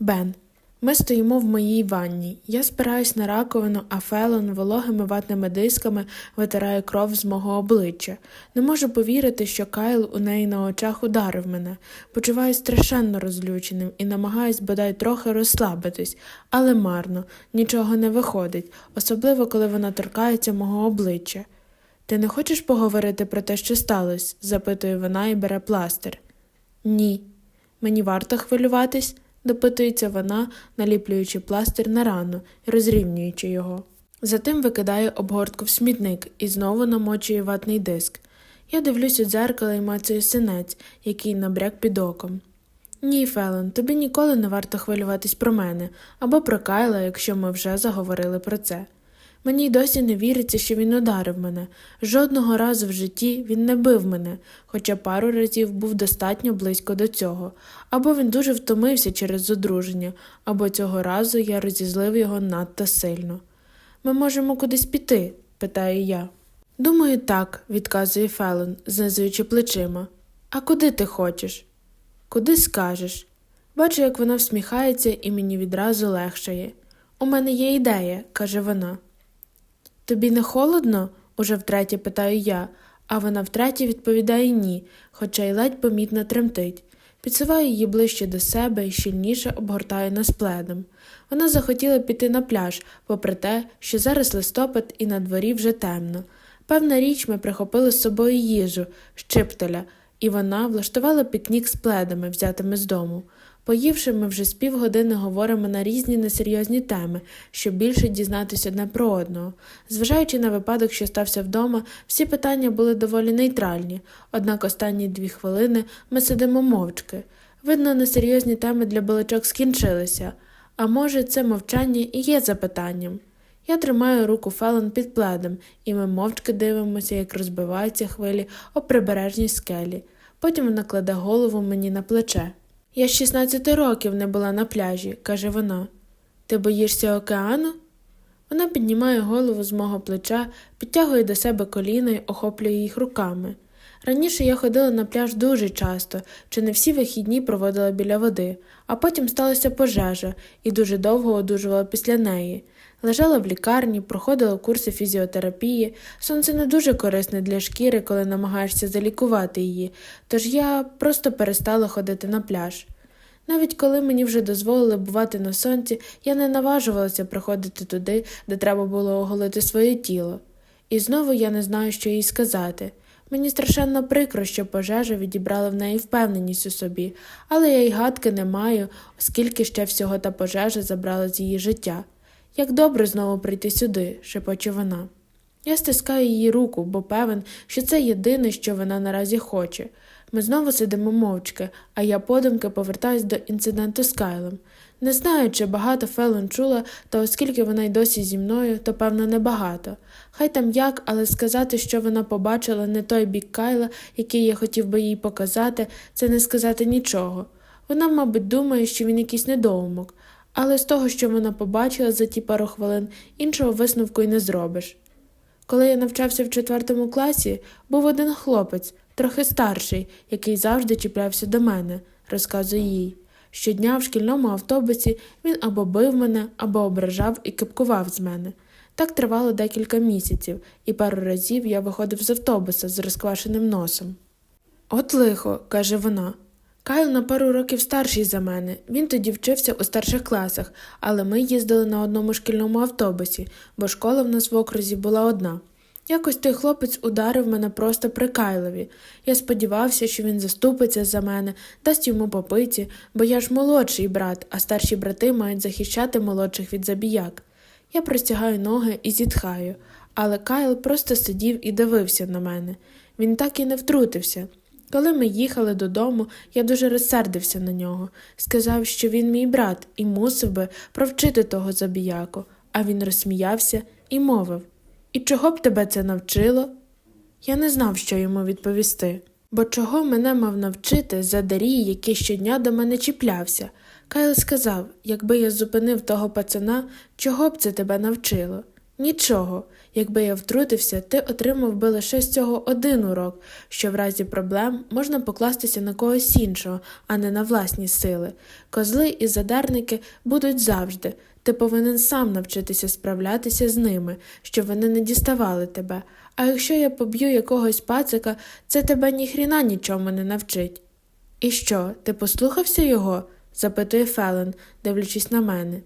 Бен. Ми стоїмо в моїй ванні. Я спираюсь на раковину, а Фелон вологими ватними дисками витирає кров з мого обличчя. Не можу повірити, що Кайл у неї на очах ударив мене. Почуваюсь страшенно розлюченим і намагаюсь бодай трохи розслабитись, але марно, нічого не виходить, особливо коли вона торкається мого обличчя. Ти не хочеш поговорити про те, що сталося? запитує вона і бере пластир. Ні. Мені варто хвилюватись, допитується вона, наліплюючи пластир на рану і розрівнюючи його. Затим викидає обгортку в смітник і знову намочує ватний диск. Я дивлюсь у дзеркало і мацаю синець, який набряк під оком. Ні, Фелон, тобі ніколи не варто хвилюватись про мене або про Кайла, якщо ми вже заговорили про це. Мені й досі не віриться, що він ударив мене. Жодного разу в житті він не бив мене, хоча пару разів був достатньо близько до цього. Або він дуже втомився через одруження, або цього разу я розізлив його надто сильно. Ми можемо кудись піти? питаю я. Думаю, так, відказує Фелон, знизуючи плечима. А куди ти хочеш? Куди скажеш? Бачу, як вона всміхається, і мені відразу легшає. У мене є ідея, каже вона. Тобі не холодно? уже втретє питаю я, а вона втретє відповідає ні, хоча й ледь помітно тремтить. Підсуваю її ближче до себе і щільніше обгортаю нас пледом. Вона захотіла піти на пляж, попри те, що зараз листопад і на дворі вже темно. Певна річ, ми прихопили з собою їжу, щиптеля, і вона влаштувала пікнік з пледами, взятими з дому. Поївши, ми вже з півгодини говоримо на різні несерйозні теми, щоб більше дізнатися одне про одного. Зважаючи на випадок, що стався вдома, всі питання були доволі нейтральні, однак останні дві хвилини ми сидимо мовчки. Видно, несерйозні теми для балачок скінчилися, а може, це мовчання і є запитанням. Я тримаю руку Фелон під пледом, і ми мовчки дивимося, як розбиваються хвилі об прибережній скелі. Потім вона кладе голову мені на плече. Я з 16 років не була на пляжі, каже вона. Ти боїшся океану? Вона піднімає голову з мого плеча, підтягує до себе коліна й охоплює їх руками. Раніше я ходила на пляж дуже часто, чи не всі вихідні проводила біля води, а потім сталася пожежа і дуже довго одужувала після неї. Лежала в лікарні, проходила курси фізіотерапії. Сонце не дуже корисне для шкіри, коли намагаєшся залікувати її, тож я просто перестала ходити на пляж. Навіть коли мені вже дозволили бувати на сонці, я не наважувалася приходити туди, де треба було оголити своє тіло. І знову я не знаю, що їй сказати. Мені страшенно прикро, що пожежа відібрала в неї впевненість у собі, але я й гадки не маю, оскільки ще всього та пожежа забрала з її життя. Як добре знову прийти сюди, шепоче вона. Я стискаю її руку, бо певен, що це єдине, що вона наразі хоче. Ми знову сидимо мовчки, а я подумки повертаюсь до інциденту з Кайлом. Не знаю, чи багато Фелон чула, та оскільки вона й досі зі мною, то певно небагато. Хай там як, але сказати, що вона побачила не той бік Кайла, який я хотів би їй показати, це не сказати нічого. Вона, мабуть, думає, що він якийсь недоумок, але з того, що вона побачила за ті пару хвилин, іншого висновку й не зробиш. Коли я навчався в четвертому класі, був один хлопець, трохи старший, який завжди чіплявся до мене, розказує їй. Щодня в шкільному автобусі він або бив мене, або ображав і кипкував з мене. Так тривало декілька місяців, і пару разів я виходив з автобуса з розквашеним носом. От лихо, каже вона. Кайл на пару років старший за мене. Він тоді вчився у старших класах, але ми їздили на одному шкільному автобусі, бо школа в нас в окрузі була одна. Якось той хлопець ударив мене просто при Кайлові. Я сподівався, що він заступиться за мене, дасть йому попиті, бо я ж молодший брат, а старші брати мають захищати молодших від забіяк. Я простягаю ноги і зітхаю, але Кайл просто сидів і дивився на мене. Він так і не втрутився. Коли ми їхали додому, я дуже розсердився на нього, сказав, що він мій брат і мусив би провчити того забіяку, а він розсміявся і мовив І чого б тебе це навчило? Я не знав, що йому відповісти, бо чого мене мав навчити задарій, який щодня до мене чіплявся. Кайл сказав, якби я зупинив того пацана, чого б це тебе навчило? Нічого. Якби я втрутився, ти отримав би лише з цього один урок, що в разі проблем можна покластися на когось іншого, а не на власні сили. Козли і задарники будуть завжди. Ти повинен сам навчитися справлятися з ними, щоб вони не діставали тебе. А якщо я поб'ю якогось пацика, це тебе ніхріна нічому не навчить. І що, ти послухався його? запитує Фелен, дивлячись на мене.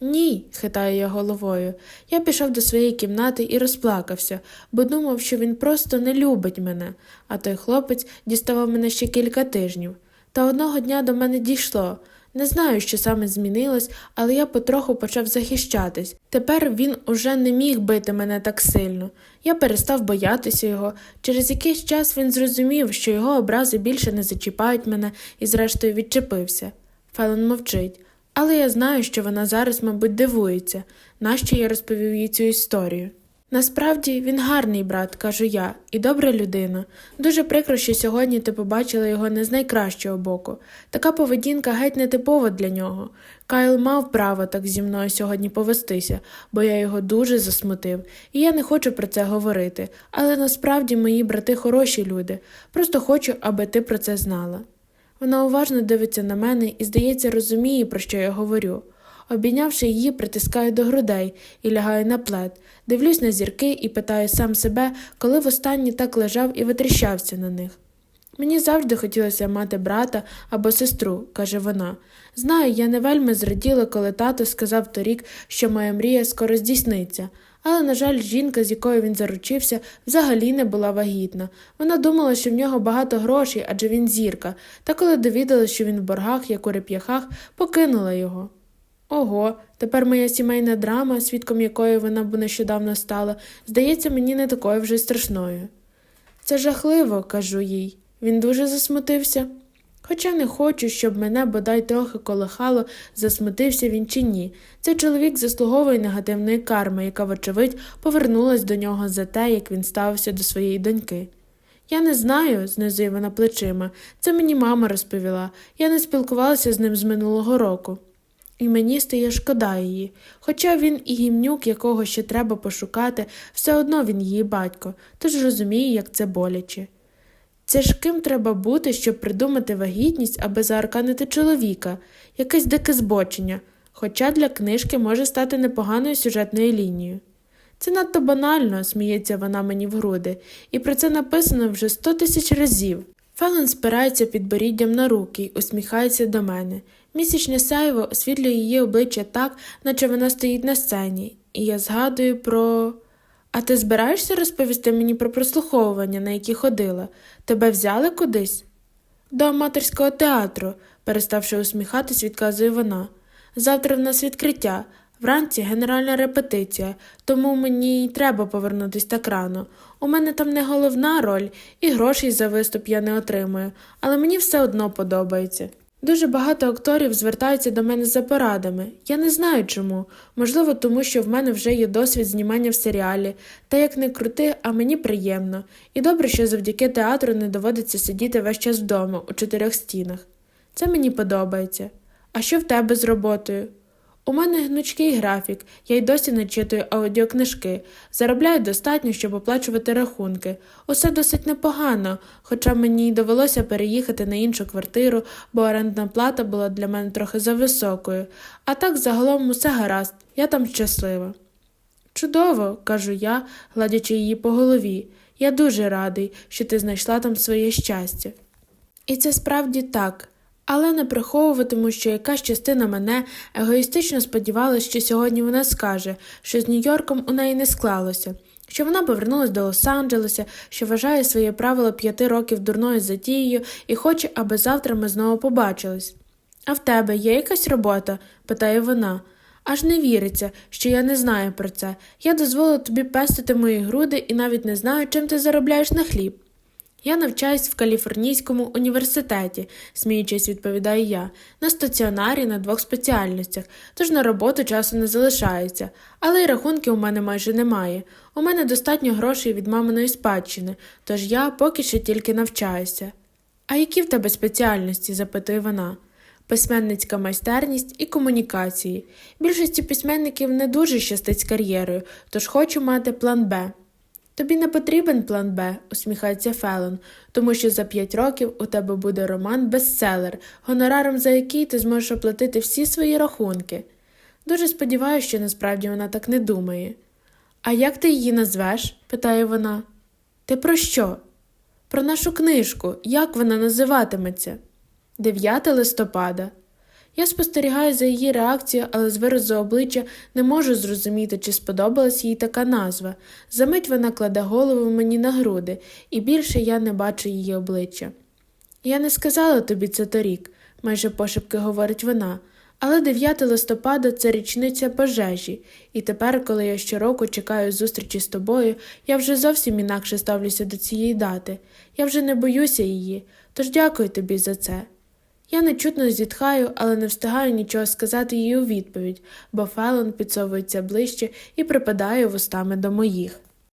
Ні, хитаю я головою. Я пішов до своєї кімнати і розплакався, бо думав, що він просто не любить мене, а той хлопець діставав мене ще кілька тижнів. Та одного дня до мене дійшло. Не знаю, що саме змінилось, але я потроху почав захищатись. Тепер він уже не міг бити мене так сильно. Я перестав боятися його. Через якийсь час він зрозумів, що його образи більше не зачіпають мене і, зрештою, відчепився. Фелон мовчить. Але я знаю, що вона зараз, мабуть, дивується, нащо я розповів їй цю історію. Насправді він гарний брат, кажу я, і добра людина. Дуже прикро, що сьогодні ти побачила його не з найкращого боку. Така поведінка геть не типова для нього. Кайл мав право так зі мною сьогодні повестися, бо я його дуже засмутив, і я не хочу про це говорити. Але насправді мої брати хороші люди. Просто хочу, аби ти про це знала. Вона уважно дивиться на мене і, здається, розуміє, про що я говорю. Обійнявши її, притискаю до грудей і лягаю на плед, дивлюсь на зірки і питаю сам себе, коли востаннє так лежав і витріщався на них. Мені завжди хотілося мати брата або сестру, каже вона. Знаю, я не вельми зраділа, коли тато сказав торік, що моя мрія скоро здійсниться. Але, на жаль, жінка, з якою він заручився, взагалі не була вагітна. Вона думала, що в нього багато грошей, адже він зірка, та коли довідалася, що він в боргах, як у реп'яхах, покинула його. Ого, тепер моя сімейна драма, свідком якої вона б нещодавно стала, здається мені не такою вже страшною. Це жахливо, кажу їй. Він дуже засмутився. Хоча не хочу, щоб мене бодай трохи колихало, засмутився він чи ні. Цей чоловік заслуговує негативної карми, яка, вочевидь, повернулась до нього за те, як він ставився до своєї доньки. Я не знаю, знизує вона плечима. Це мені мама розповіла. Я не спілкувалася з ним з минулого року. І мені стає шкода її. Хоча він і гімнюк, якого ще треба пошукати, все одно він її батько, тож розуміє, як це боляче. Це ж ким треба бути, щоб придумати вагітність, аби заарканити чоловіка, якесь дике збочення, хоча для книжки може стати непоганою сюжетною лінією. Це надто банально, сміється вона мені в груди, і про це написано вже сто тисяч разів. Фелон спирається підборіддям на руки й усміхається до мене. Місячне сяйво освітлює її обличчя так, наче вона стоїть на сцені, і я згадую про. А ти збираєшся розповісти мені про прослуховування, на які ходила? Тебе взяли кудись? До аматорського театру, переставши усміхатись, відказує вона. Завтра в нас відкриття. Вранці генеральна репетиція, тому мені й треба повернутись так рано. У мене там не головна роль, і грошей за виступ я не отримую, але мені все одно подобається. Дуже багато акторів звертаються до мене за порадами. Я не знаю чому. Можливо, тому що в мене вже є досвід знімання в серіалі, та як не крути, а мені приємно. І добре, що завдяки театру не доводиться сидіти весь час вдома у чотирьох стінах. Це мені подобається. А що в тебе з роботою? У мене гнучкий графік, я й досі не читаю аудіокнижки, заробляю достатньо, щоб оплачувати рахунки. Усе досить непогано, хоча мені й довелося переїхати на іншу квартиру, бо орендна плата була для мене трохи зависокою. А так загалом усе гаразд, я там щаслива. Чудово, кажу я, гладячи її по голові. Я дуже радий, що ти знайшла там своє щастя. І це справді так. Але не приховуватиму, що якась частина мене егоїстично сподівалася, що сьогодні вона скаже, що з Нью-Йорком у неї не склалося, що вона повернулася до Лос-Анджелеса, що вважає своє правило п'яти років дурною затією і хоче, аби завтра ми знову побачились. А в тебе є якась робота? питає вона. Аж не віриться, що я не знаю про це. Я дозволила тобі пестити мої груди і навіть не знаю, чим ти заробляєш на хліб. Я навчаюсь в Каліфорнійському університеті, сміючись, відповідаю я, на стаціонарі на двох спеціальностях, тож на роботу часу не залишається, але й рахунки у мене майже немає. У мене достатньо грошей від маминої спадщини, тож я поки що тільки навчаюся. А які в тебе спеціальності? запитує вона. письменницька майстерність і комунікації. Більшості письменників не дуже щастить з кар'єрою, тож хочу мати план Б. Тобі не потрібен план Б, усміхається Фелон, тому що за п'ять років у тебе буде роман бестселер, гонораром за який ти зможеш оплатити всі свої рахунки. Дуже сподіваюся, що насправді вона так не думає. А як ти її назвеш? питає вона. Ти про що? Про нашу книжку. Як вона називатиметься? 9 листопада. Я спостерігаю за її реакцією, але з виразу обличчя не можу зрозуміти, чи сподобалась їй така назва. Замить вона кладе голову мені на груди, і більше я не бачу її обличчя. Я не сказала тобі це торік, майже пошепки говорить вона. Але 9 листопада це річниця пожежі, і тепер, коли я щороку чекаю зустрічі з тобою, я вже зовсім інакше ставлюся до цієї дати. Я вже не боюся її, тож дякую тобі за це. Я нечутно зітхаю, але не встигаю нічого сказати їй у відповідь, бо Фелон підсовується ближче і припадає вустами до моїх.